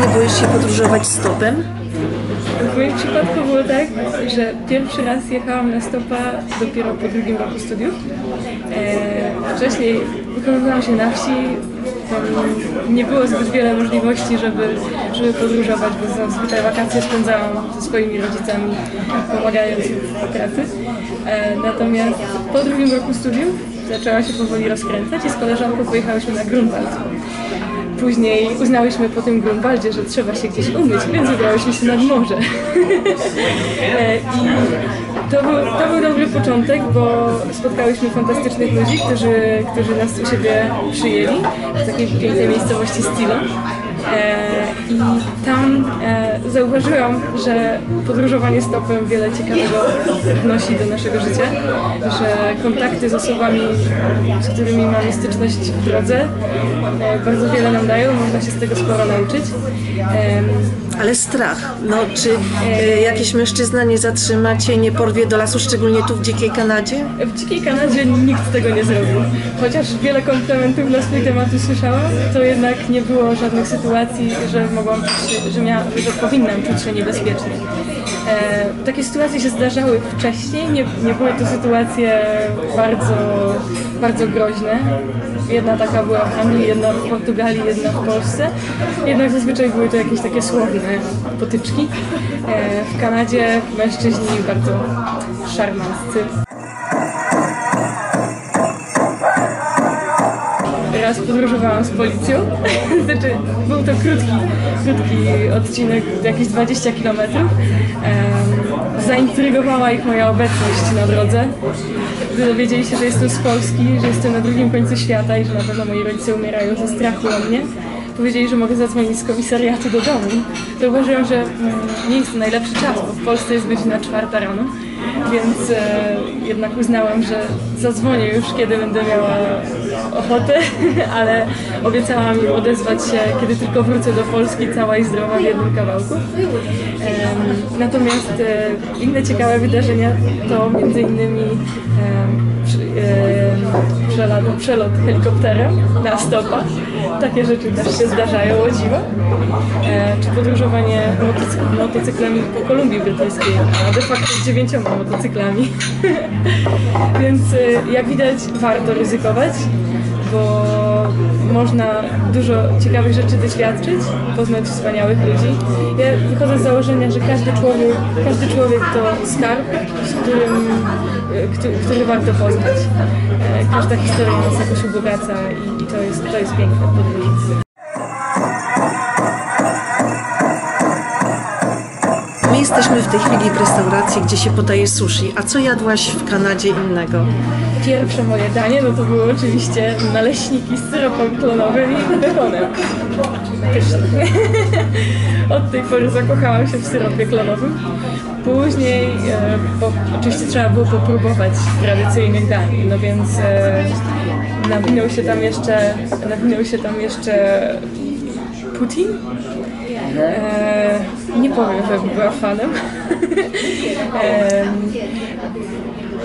Nie boisz się podróżować stopem? W moim przypadku było tak, że pierwszy raz jechałam na stopa dopiero po drugim roku studiów. E, wcześniej wychowywałam się na wsi, nie było zbyt wiele możliwości, żeby, żeby podróżować, bo zazwyczaj wakacje spędzałam ze swoimi rodzicami, pomagając w pracy. E, natomiast po drugim roku studiów zaczęła się powoli rozkręcać i z koleżanką pojechałyśmy na Grunwald. Później uznałyśmy po tym Grunwaldzie, że trzeba się gdzieś umyć, więc wybrałyśmy się nad morze. E, I to był, to był dobry początek, bo spotkałyśmy fantastycznych ludzi, którzy, którzy nas u siebie przyjęli w takiej pięknej miejscowości Stilo. E, I tam e, zauważyłam, że podróżowanie stopem wiele ciekawego wnosi do naszego życia, że kontakty z osobami, z którymi mamy styczność w drodze, e, bardzo wiele nam dają, można się z tego sporo nauczyć. Em, Ale strach. No, czy e, jakiś mężczyzna nie zatrzyma cię, nie porwie do lasu, szczególnie tu w dzikiej Kanadzie? W dzikiej Kanadzie nikt tego nie zrobił. Chociaż wiele komplementów na swój temat usłyszałam, to jednak nie było żadnych sytuacji, że mogłam że, mia, że powinnam czuć się niebezpiecznie. E, takie sytuacje się zdarzały wcześniej, nie, nie były to sytuacje bardzo, bardzo groźne. Jedna taka była w Anglii, jedna w Portugalii, jedna w Polsce. Jednak zazwyczaj były to jakieś takie słowne potyczki. E, w Kanadzie mężczyźni bardzo szarmanccy. Raz podróżowałam z policją. to krótki, krótki odcinek, jakieś 20 km. zaintrygowała ich moja obecność na drodze. Gdy dowiedzieli się, że jestem z Polski, że jestem na drugim końcu świata i że na pewno moi rodzice umierają ze strachu o mnie, powiedzieli, że mogę zadzwonić z komisariatu do domu. To uważam, że mm, nie jest to najlepszy czas, bo w Polsce jest godzina czwarta rano, więc e, jednak uznałam, że zadzwonię już, kiedy będę miała ochotę, ale obiecałam odezwać się, kiedy tylko wrócę do Polski cała i zdrowa w jednym kawałku. Natomiast e, inne ciekawe wydarzenia to między innymi przelot, przelot helikopterem na stopa. Takie rzeczy też się zdarzają, o dziwo. E, czy podróżowanie motocyk- motocyklami po Kolumbii Brytyjskiej, a de facto z dziewięcioma motocyklami. Więc e, jak widać warto ryzykować, bo można dużo ciekawych rzeczy doświadczyć, poznać wspaniałych ludzi. Ja wychodzę z założenia, że każdy człowiek, każdy człowiek to skarb, z którym, e, który, który warto poznać. E, Każda historia nas jakoś ubogaca i, i to, jest, to jest piękne w jesteśmy w tej chwili w restauracji, gdzie się podaje sushi. A co jadłaś w Kanadzie innego? Pierwsze moje danie no to były oczywiście naleśniki z syropem klonowym i bekonem. Pyszne. Od tej pory zakochałam się w syropie klonowym. Później, e, bo oczywiście trzeba było popróbować tradycyjnych dań, no więc e, nawinął się tam jeszcze, nawinął się tam jeszcze Putin. E, nie powiem, że była fanem. Em,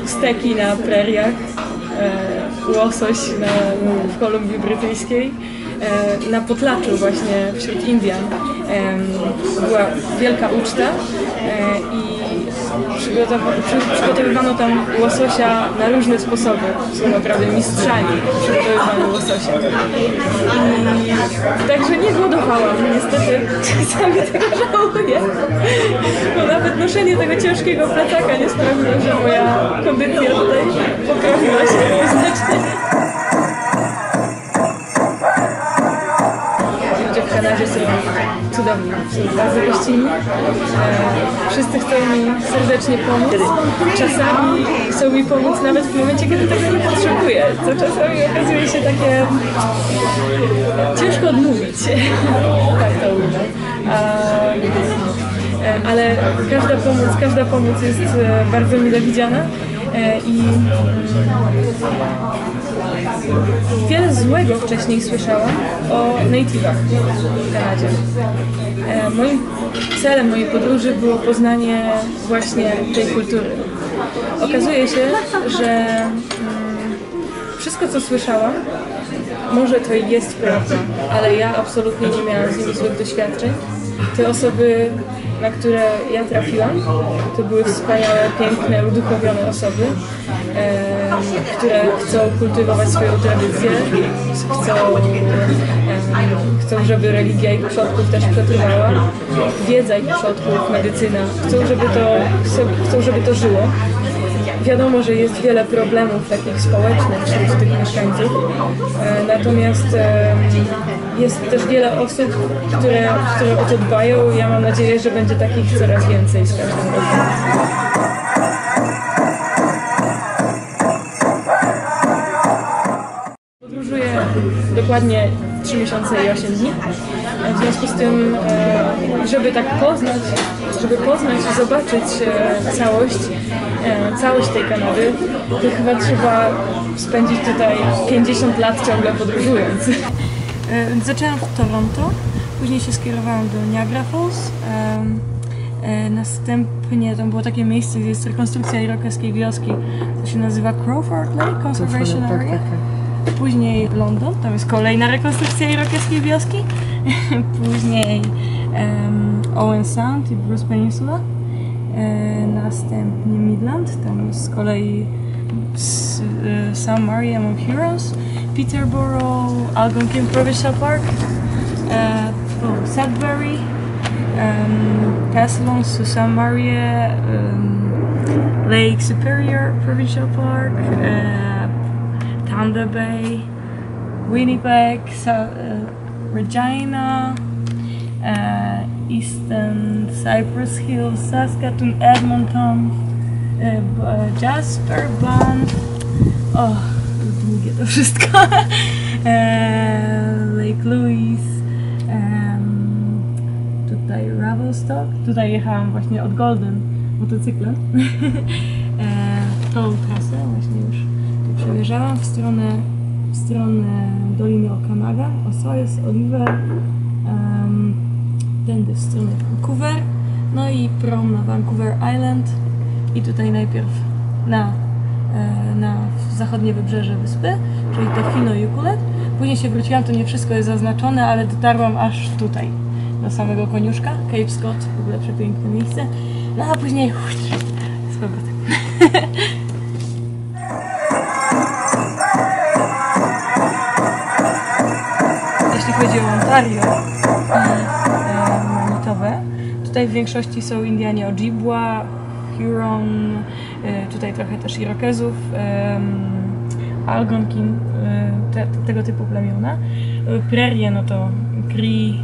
steki na preriach, e, łosoś na, w Kolumbii Brytyjskiej, e, na Potlaczu właśnie wśród Indian była wielka uczta przygotowywano tam łososia na różne sposoby. Są naprawdę mistrzami w przygotowywaniu łososia. I także nie głodowałam, niestety czasami tego żałuję, bo nawet noszenie tego ciężkiego plecaka nie sprawiło, że moja kondycja tutaj poprawiła się cudowni, bardzo gościnni. Wszyscy chcą mi serdecznie pomóc. Czasami chcą mi pomóc nawet w momencie, kiedy tego nie potrzebuję. To czasami okazuje się takie ciężko odmówić. tak to. E, ale każda pomoc, każda pomoc jest e, bardzo mile widziana. E, I mm, wiele złego wcześniej słyszałam o native'ach w Kanadzie. E, Moim celem mojej podróży było poznanie właśnie tej kultury. Okazuje się, że mm, wszystko co słyszałam, może to jest prawda, ale ja absolutnie nie miałam z nimi złych doświadczeń. Te osoby, na które ja trafiłam, to były wspaniałe, piękne, uduchowione osoby, em, które chcą kultywować swoją tradycję, chcą, em, chcą, żeby religia ich przodków też przetrwała, wiedza ich przodków, medycyna, chcą, żeby to, chcą, żeby to żyło. Wiadomo, że jest wiele problemów takich społecznych wśród tych mieszkańców, e, natomiast e, jest też wiele osób, które, które o to dbają. Ja mam nadzieję, że będzie takich coraz więcej z każdym rokiem. Podróżuję dokładnie 3 miesiące i 8 dni. W związku z tym, e, żeby tak poznać, żeby poznać i zobaczyć e, całość, e, całość tej Kanady, to chyba trzeba spędzić tutaj 50 lat ciągle podróżując. E, Zaczęłam w Toronto, później się skierowałam do Niagara Falls. e, Następnie tam było takie miejsce, gdzie jest rekonstrukcja irakiskiej wioski, to się nazywa Crawford Lake Conservation Area. Później London, tam jest kolejna rekonstrukcja irakiskiej wioski. Później em, Owen Sound i Bruce Peninsula. E, następnie Midland, tam jest z kolei e, Sam Maria among Heroes. Peterborough, Algonquin Provincial Park. E, oh, Sudbury. Um, Castellon, Sault Maria. Um, Lake Superior Provincial Park. E, Thunder Bay, Winnipeg, Sa- uh, Regina, uh, Eastern Cypress Hills, Saskatoon, Edmonton, uh, uh, Jasper, Banff. O, długie to wszystko. E, Lake Louise. tutaj Ravelstock. Tutaj jechałam właśnie od Golden motocyklem. e, tą trasę właśnie już przemierzałam w stronę, w stronę Doliny Okanaga, Osoes, Oliver, em, tędy w stronę Vancouver, no i prom na Vancouver Island i tutaj najpierw na, na zachodnie wybrzeże wyspy, czyli to Fino Yukulet. Później się wróciłam, to nie wszystko jest zaznaczone, ale dotarłam aż tutaj, do samego koniuszka, Cape Scott, w ogóle przepiękne miejsce. No a później z powrotem. Jeśli chodzi o Ontario i e, tutaj w większości są Indianie Ojibwa, Huron, e, tutaj trochę też Irokezów, em, Algonquin, e, te, tego typu plemiona. E, Prerie no to Cree,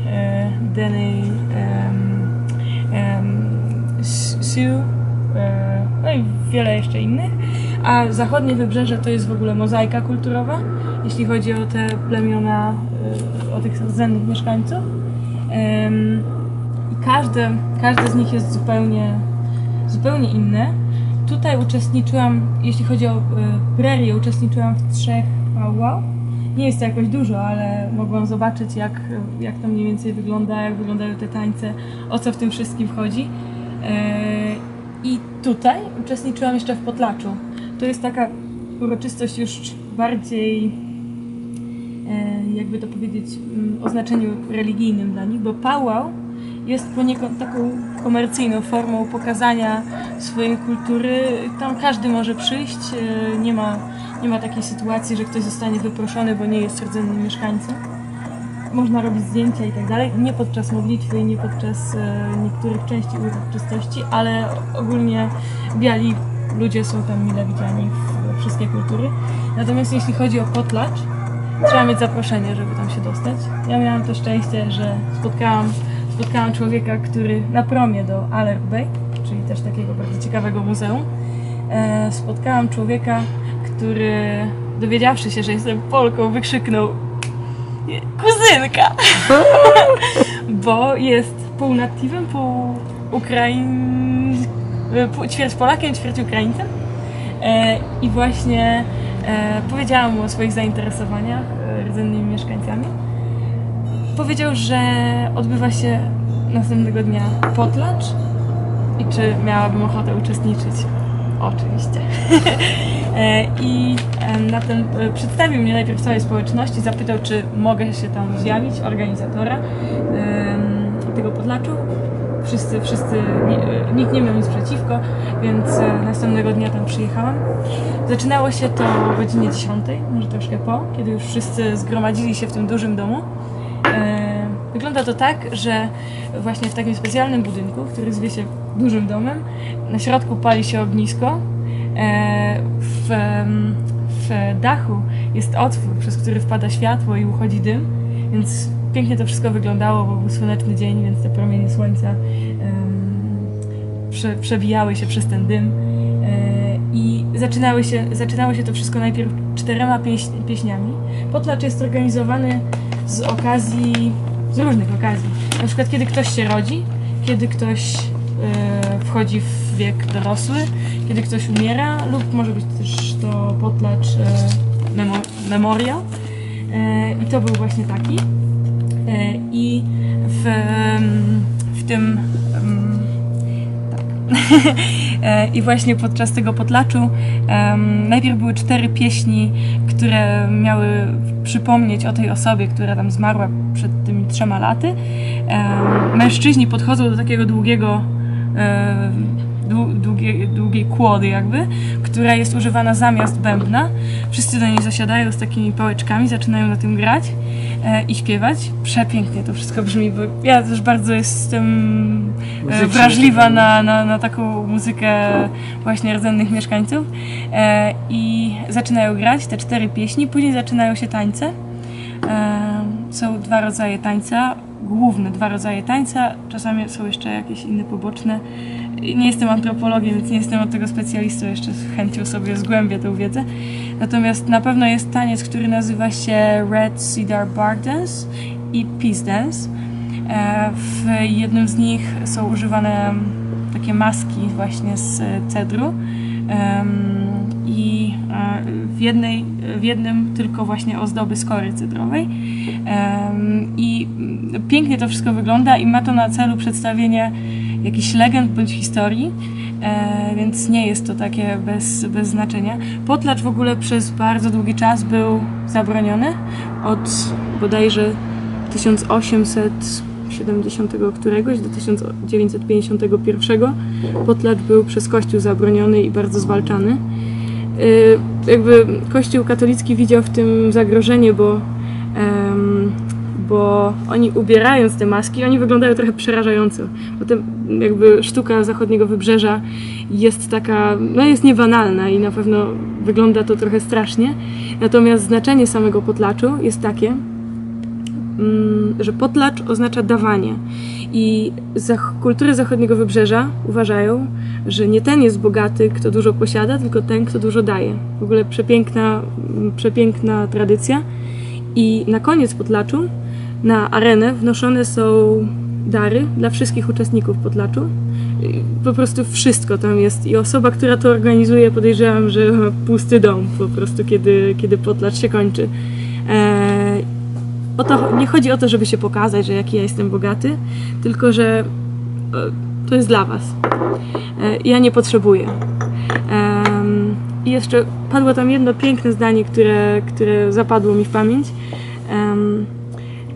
em, Sioux, no i wiele jeszcze innych. A zachodnie wybrzeże to jest w ogóle mozaika kulturowa, jeśli chodzi o te plemiona, o tych rdzennych mieszkańców. I każde, każde z nich jest zupełnie, zupełnie inne. Tutaj uczestniczyłam, jeśli chodzi o e, prerię, uczestniczyłam w trzech wow. Nie jest to jakoś dużo, ale mogłam zobaczyć, jak, jak to mniej więcej wygląda, jak wyglądają te tańce, o co w tym wszystkim chodzi. E, I tutaj uczestniczyłam jeszcze w Potlaczu. To jest taka uroczystość już bardziej, e, jakby to powiedzieć, mm, o znaczeniu religijnym dla nich, bo pałał jest poniekąd taką komercyjną formą pokazania swojej kultury. Tam każdy może przyjść, e, nie ma, nie ma takiej sytuacji, że ktoś zostanie wyproszony, bo nie jest rdzennym mieszkańcem. Można robić zdjęcia i tak dalej, nie podczas modlitwy, nie podczas e, niektórych części uroczystości, ale ogólnie biali ludzie są tam mile widziani w wszystkie kultury. Natomiast jeśli chodzi o potlacz, trzeba mieć zaproszenie, żeby tam się dostać. Ja miałam to szczęście, że spotkałam, spotkałam człowieka, który na promie do Alert Bay, czyli też takiego bardzo ciekawego muzeum, e, spotkałam człowieka, który dowiedziawszy się, że jestem Polką, wykrzyknął kuzynka, bo jest pół natywem, pół Ukraiń, pół, ćwierć Polakiem, ćwierć Ukraińcem. E, I właśnie e, powiedziałam mu o swoich zainteresowaniach e, rdzennymi mieszkańcami. Powiedział, że odbywa się następnego dnia potlacz i czy miałabym ochotę uczestniczyć. Oczywiście. E, I na ten, przedstawił mnie najpierw całej społeczności, zapytał, czy mogę się tam zjawić, organizatora tego podlaczu. Wszyscy, wszyscy, e, nikt nie miał nic przeciwko, więc e, następnego dnia tam przyjechałam. Zaczynało się to o godzinie 10, może troszkę po, kiedy już wszyscy zgromadzili się w tym dużym domu. Wygląda to tak, że właśnie w takim specjalnym budynku, który zwie się dużym domem, na środku pali się ognisko. e, W, w dachu jest otwór, przez który wpada światło i uchodzi dym, więc pięknie to wszystko wyglądało, bo był słoneczny dzień, więc te promienie słońca prze, przebijały się przez ten dym. E, I zaczynały się, zaczynało się to wszystko najpierw czterema pieśniami. Potlacz jest organizowany z okazji, z różnych okazji. Na przykład kiedy ktoś się rodzi, kiedy ktoś e, wchodzi w wiek dorosły, kiedy ktoś umiera, lub może być też to potlacz e, memo. E, I to był właśnie taki. I w, w tym E, I właśnie podczas tego potlaczu em, najpierw były cztery pieśni, które miały przypomnieć o tej osobie, która tam zmarła przed tymi trzema laty. Mężczyźni podchodzą do takiego długiego, e, dłu- długie, długiej kłody jakby, która jest używana zamiast bębna. Wszyscy do niej zasiadają z takimi pałeczkami, zaczynają na tym grać e, i śpiewać. Przepięknie to wszystko brzmi, bo ja też bardzo jestem e, wrażliwa na, na, na taką muzykę właśnie rdzennych mieszkańców. E, I zaczynają grać te cztery pieśni, później zaczynają się tańce. E, Są dwa rodzaje tańca, główne dwa rodzaje tańca, czasami są jeszcze jakieś inne poboczne. Nie jestem antropologiem, więc nie jestem od tego specjalistą, jeszcze z chęcią sobie zgłębię tę wiedzę. Natomiast na pewno jest taniec, który nazywa się Red Cedar Bar Dance i Peace Dance. E, W jednym z nich są używane takie maski właśnie z cedru. I e, w, jednej, w jednym tylko właśnie ozdoby skory cedrowej. I pięknie to wszystko wygląda i ma to na celu przedstawienie jakichś legend bądź historii, e, więc nie jest to takie bez, bez znaczenia. Potlacz w ogóle przez bardzo długi czas był zabroniony od bodajże 1870 któregoś do 1951. Potlecz był przez Kościół zabroniony i bardzo zwalczany. Y, Jakby Kościół katolicki widział w tym zagrożenie, bo, em, bo oni ubierając te maski, oni wyglądają trochę przerażająco. Potem jakby sztuka zachodniego wybrzeża jest taka, no jest niebanalna i na pewno wygląda to trochę strasznie. Natomiast znaczenie samego potlaczu jest takie, mm, że potlacz oznacza dawanie. I kultury zachodniego wybrzeża uważają, że nie ten jest bogaty, kto dużo posiada, tylko ten, kto dużo daje. W ogóle przepiękna, przepiękna tradycja. I na koniec potlaczu na arenę wnoszone są dary dla wszystkich uczestników potlaczu. I Po prostu wszystko tam jest. I osoba, która to organizuje, podejrzewam, że pusty dom po prostu, kiedy, kiedy potlacz się kończy. Eee, o to, nie chodzi o to, żeby się pokazać, że jaki ja jestem bogaty, tylko że e, to jest dla was. E, Ja nie potrzebuję. I jeszcze padło tam jedno piękne zdanie, które, które zapadło mi w pamięć.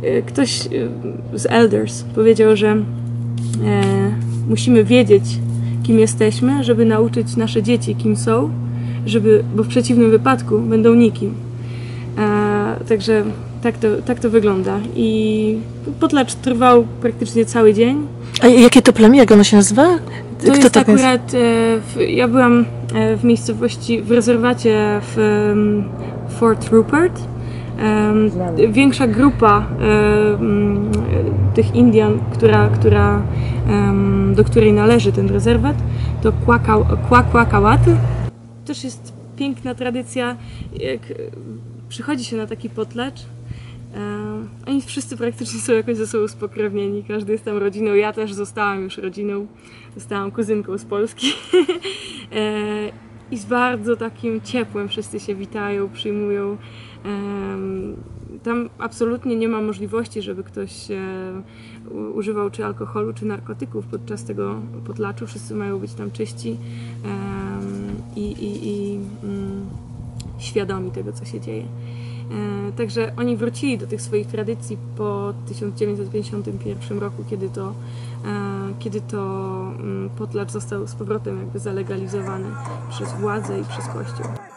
E, Ktoś e, z Elders powiedział, że e, musimy wiedzieć, kim jesteśmy, żeby nauczyć nasze dzieci, kim są, żeby, bo w przeciwnym wypadku będą nikim. E, także tak to, tak to wygląda. I potlacz trwał praktycznie cały dzień. A jakie to plemię, jak ono się nazywa? To jest akurat, e, w, ja byłam e, w miejscowości, w rezerwacie w em, Fort Rupert. Większa grupa tych Indian, która, która, do której należy ten rezerwat, to Kwakwakałaty. Też jest piękna tradycja, jak przychodzi się na taki potlacz, E, Oni wszyscy praktycznie są jakoś ze sobą spokrewnieni, każdy jest tam rodziną. Ja też zostałam już rodziną, zostałam kuzynką z Polski. E, i z bardzo takim ciepłem wszyscy się witają, przyjmują. Tam absolutnie nie ma możliwości, żeby ktoś e, używał czy alkoholu, czy narkotyków podczas tego potlaczu. Wszyscy mają być tam czyści i, i, i mm, świadomi tego, co się dzieje. E, Także oni wrócili do tych swoich tradycji po 1951 roku, kiedy to, e, kiedy to mm, potlacz został z powrotem jakby zalegalizowany przez władzę i przez Kościół.